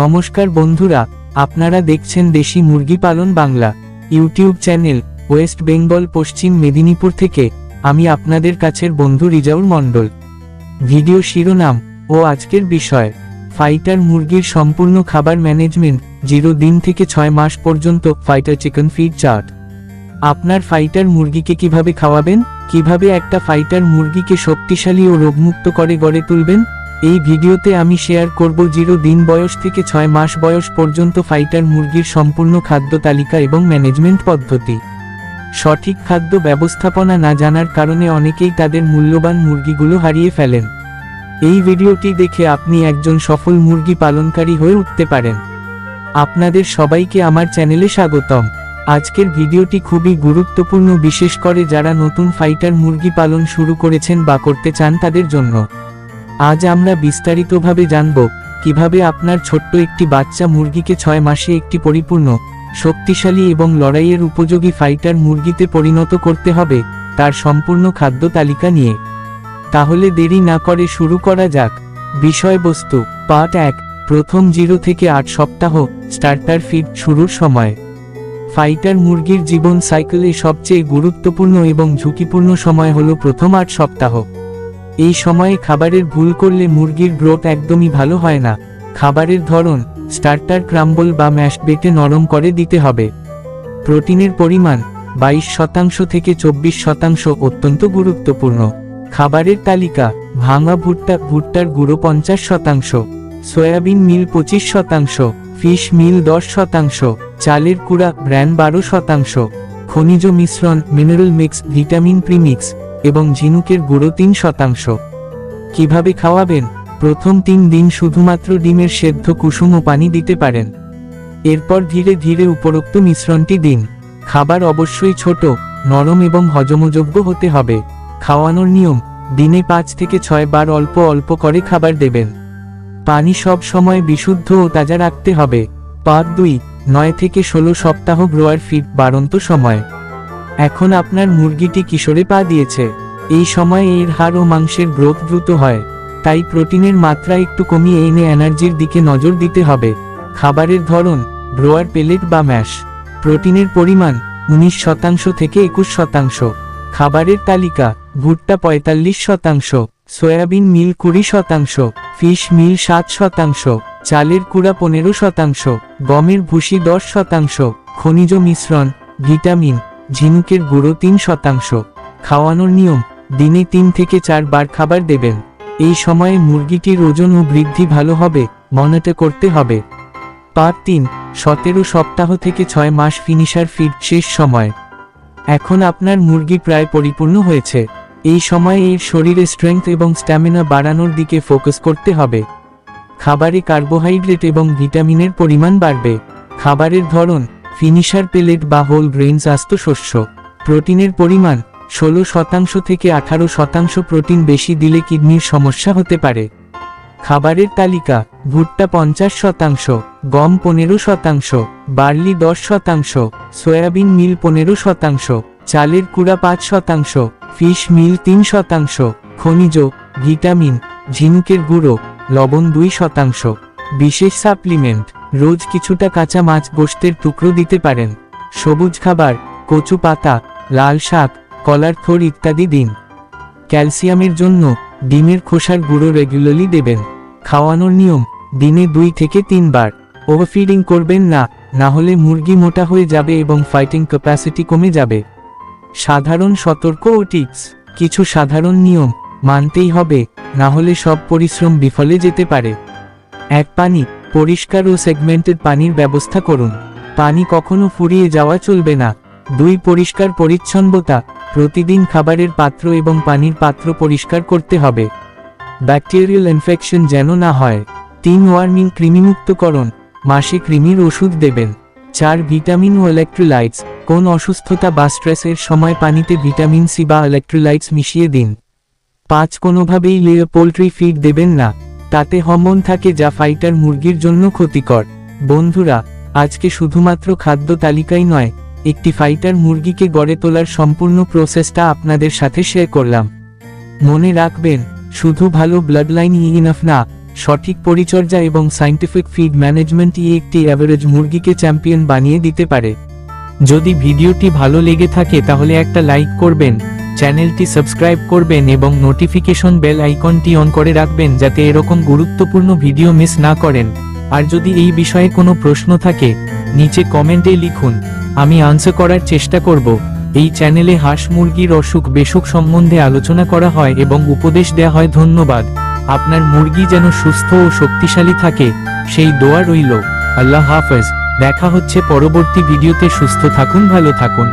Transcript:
নমস্কার বন্ধুরা, আপনারা দেখছেন দেশি মুরগি পালন Bangla, YouTube channel, West Bengal, Paschim Medinipur থেকে, আমি আপনাদের কাছের বন্ধু রিজাউল মণ্ডল। ভিডিও শিরোনাম, ও আজকের বিষয়, ফাইটার মুরগির সম্পূর্ণ খাবার ম্যানেজমেন্ট, জিরো দিন থেকে ছয় মাস পর্যন্ত, ফাইটার চিকেন ফিড চার্ট। আপনার ফাইটার মুরগিকে কীভাবে খাওয়াবেন, কীভাবে একটা ফাইটার মুরগিকে শক্তিশালী ও রোগমুক্ত করে গড়ে তুলবেন এই ভিডিওতে আমি শেয়ার করব জিরো দিন বয়স থেকে ছয় মাস বয়স পর্যন্ত ফাইটার মুরগির সম্পূর্ণ খাদ্য তালিকা এবং ম্যানেজমেন্ট পদ্ধতি। সঠিক খাদ্য ব্যবস্থাপনা না জানার কারণে অনেকেই তাদের মূল্যবান মুরগিগুলো হারিয়ে ফেলেন। এই ভিডিওটি দেখে আপনি একজন সফল মুরগি পালনকারী হয়ে উঠতে পারেন। আপনাদের সবাইকে আমার চ্যানেলে স্বাগতম। আজকের ভিডিওটি খুবই গুরুত্বপূর্ণ, বিশেষ করে যারা নতুন ফাইটার মুরগি পালন শুরু করেছেন বা করতে চান তাদের জন্য। আজ আমরা বিস্তারিতভাবে জানব কীভাবে আপনার ছোট্ট একটি বাচ্চা মুরগিকে ছয় মাসে একটি পরিপূর্ণ, শক্তিশালী এবং লড়াইয়ের উপযোগী ফাইটার মুরগিতে পরিণত করতে হবে, তার সম্পূর্ণ খাদ্য তালিকা নিয়ে। তাহলে দেরি না করে শুরু করা যাক। বিষয়বস্তু পার্ট এক, প্রথম জিরো থেকে আট সপ্তাহ স্টার্টার ফিড শুরুর সময়। ফাইটার মুরগির জীবন সাইকেলে সবচেয়ে গুরুত্বপূর্ণ এবং ঝুঁকিপূর্ণ সময় হলো প্রথম আট সপ্তাহ। এই সময়ে খাবারের ভুল করলে মুরগির গ্রোথ একদমই ভালো হয় না। খাবারের ধরন, স্টার্টার ক্রাম্বল বা ম্যাশ বেটে নরম করে দিতে হবে। প্রোটিনের পরিমাণ, বাইশ শতাংশ থেকে চব্বিশ শতাংশ অত্যন্ত গুরুত্বপূর্ণ। খাবারের তালিকা, ভাঙা ভুট্টা, ভুট্টার গুঁড়ো পঞ্চাশ শতাংশ, সয়াবিন মিল পঁচিশ শতাংশ, ফিশ মিল দশ শতাংশ, চালের কুড়া ব্র্যান বারো শতাংশ। খনিজ মিশ্রণ, মিনারেল মিক্স, ভিটামিন প্রিমিক্স এবং ঝিনুকের গুঁড়ো তিন শতাংশ। কীভাবে খাওয়াবেন? প্রথম তিন দিন শুধুমাত্র ডিমের সেদ্ধ কুসুম ও পানি দিতে পারেন। এরপর ধীরে ধীরে উপরোক্ত মিশ্রণটি দিন। খাবার অবশ্যই ছোট, নরম এবং হজমযোগ্য হতে হবে। খাওয়ানোর নিয়ম, দিনে পাঁচ থেকে ছয় বার অল্প অল্প করে খাবার দেবেন। পানি সব সময় বিশুদ্ধ ও তাজা রাখতে হবে। পার্ট দুই, নয় থেকে ষোলো সপ্তাহ গ্রোয়ার ফিট বাড়ন্ত সময়। এখন আপনার মুরগিটি কিশোরে পা দিয়েছে। এই সময় এর হাড় ও মাংসের গ্রোথ দ্রুত হয়। তাই প্রোটিনের মাত্রা একটু কমিয়ে এনে এনার্জির দিকে নজর দিতে হবে। খাবারের ধরন ব্রোয়ার পেলেট বা ম্যাশ। প্রোটিনের পরিমাণ, উনিশ শতাংশ থেকে একুশ শতাংশ। খাবারের তালিকা, ভুট্টা পঁয়তাল্লিশ শতাংশ, সয়াবিন মিল কুড়ি শতাংশ, ফিশ মিল সাত শতাংশ, চালের কুড়া পনেরো শতাংশ, গমের ভুসি দশ শতাংশ, খনিজ মিশ্রণ, ভিটামিন ঝিনুকের গুঁড়ো তিন শতাংশ। খাওয়ানোর নিয়ম, দিনে তিন থেকে চার বার খাবার দেবেন। এই সময়ে মুরগিটির ওজন ও বৃদ্ধি ভালো হবে মনেতে করতে হবে। পার্ট তিন, সতেরো সপ্তাহ থেকে ছয় মাস ফিনিশার ফিড শেষ সময়। এখন আপনার মুরগি প্রায় পরিপূর্ণ হয়েছে। এই সময়ে এর শরীরে স্ট্রেংথ এবং স্ট্যামিনা বাড়ানোর দিকে ফোকাস করতে হবে। খাবারে কার্বোহাইড্রেট এবং ভিটামিনের পরিমাণ বাড়বে। খাবারের ধরন ফিনিশার পেলেট বা হোল গ্রেইনস আস্ত শস্য। প্রোটিনের পরিমাণ, ষোলো শতাংশ থেকে আঠারো শতাংশ প্রোটিন বেশি দিলে কিডনির সমস্যা হতে পারে। খাবারের তালিকা, ভুট্টা পঞ্চাশ শতাংশ, গম পনেরো শতাংশ, বার্লি দশ শতাংশ, সয়াবিন মিল পনেরো শতাংশ, চালের কুড়া পাঁচ শতাংশ, ফিশ মিল তিন শতাংশ, খনিজ, ভিটামিন, ঝিনুকের গুঁড়ো, লবণ দুই শতাংশ। বিশেষ সাপ্লিমেন্ট রোজ কিছুটা কাঁচা মাছ গোস্তের টুকরো দিতে পারেন। সবুজ খাবার, কচু পাতা, লাল শাক, কলার থোর ইত্যাদি দিন। ক্যালসিয়ামের জন্য ডিমের খোসার গুঁড়ো রেগুলারলি দেবেন। খাওয়ানোর নিয়ম, দিনে দুই থেকে তিনবার। ওভারফিডিং করবেন না না হলে মুরগি মোটা হয়ে যাবে এবং ফাইটিং ক্যাপাসিটি কমে যাবে। সাধারণ সতর্ক ও টিপস, কিছু সাধারণ নিয়ম মানতেই হবে, না হলে সব পরিশ্রম বিফলে যেতে পারে। এক পানি পরিষ্কার ও সেগমেন্টেড পানির ব্যবস্থা করুন। পানি কখনো ফুরিয়ে যাওয়া চলবে না। দুই, পরিষ্কার পরিচ্ছন্নতা। প্রতিদিন খাবারের পাত্র এবং পানির পাত্র পরিষ্কার করতে হবে। ব্যাকটেরিয়াল ইনফেকশন যেন না হয়। তিন, ওয়ার্মিং কৃমিমুক্তকরণ। মাসে কৃমির ওষুধ দেবেন। চার, ভিটামিন ও ইলেকট্রোলাইটস কোন অসুস্থতা বা স্ট্রেসের সময় পানিতে ভিটামিন সি বা ইলেকট্রোলাইটস মিশিয়ে দিন। পাঁচ, কোনোভাবেই লেয়ার পোলট্রি ফিড দেবেন না। তাতে হরমোন থাকে যা ফাইটার মুরগির জন্য ক্ষতিকর। বন্ধুরা, আজকে শুধুমাত্র খাদ্য তালিকাই নয়, একটি ফাইটার মুরগিকে গড়ে তোলার সম্পূর্ণ প্রসেসটা আপনাদের সাথে শেয়ার করলাম। মনে রাখবেন, শুধু ভালো ব্লাড লাইন ইনাফ না, সঠিক পরিচর্যা এবং সাইন্টিফিক ফিড ম্যানেজমেন্টই একটি অ্যাভারেজ মুরগিকে চ্যাম্পিয়ন বানিয়ে দিতে পারে। যদি ভিডিওটি ভালো লেগে থাকে তাহলে একটা লাইক করবেন চ্যানেলটি সাবস্ক্রাইব করবেন এবং নোটিফিকেশন বেল আইকনটি অন করে রাখবেন যাতে এরকম গুরুত্বপূর্ণ ভিডিও মিস না করেন। আর যদি এই বিষয়ে কোনো প্রশ্ন থাকে, নিচে কমেন্টে লিখুন। আমি আনসার করার চেষ্টা করব। এই চ্যানেলে হাঁস মুরগির অসুখ বেসুখ সম্বন্ধে আলোচনা করা হয় এবং উপদেশ দেয়া হয় ধন্যবাদ। আপনার মুরগি যেন সুস্থ ও শক্তিশালী থাকে, সেই দোয়া রইল। আল্লাহ হাফেজ। দেখা হচ্ছে পরবর্তী ভিডিওতে। সুস্থ থাকুন, ভালো থাকুন।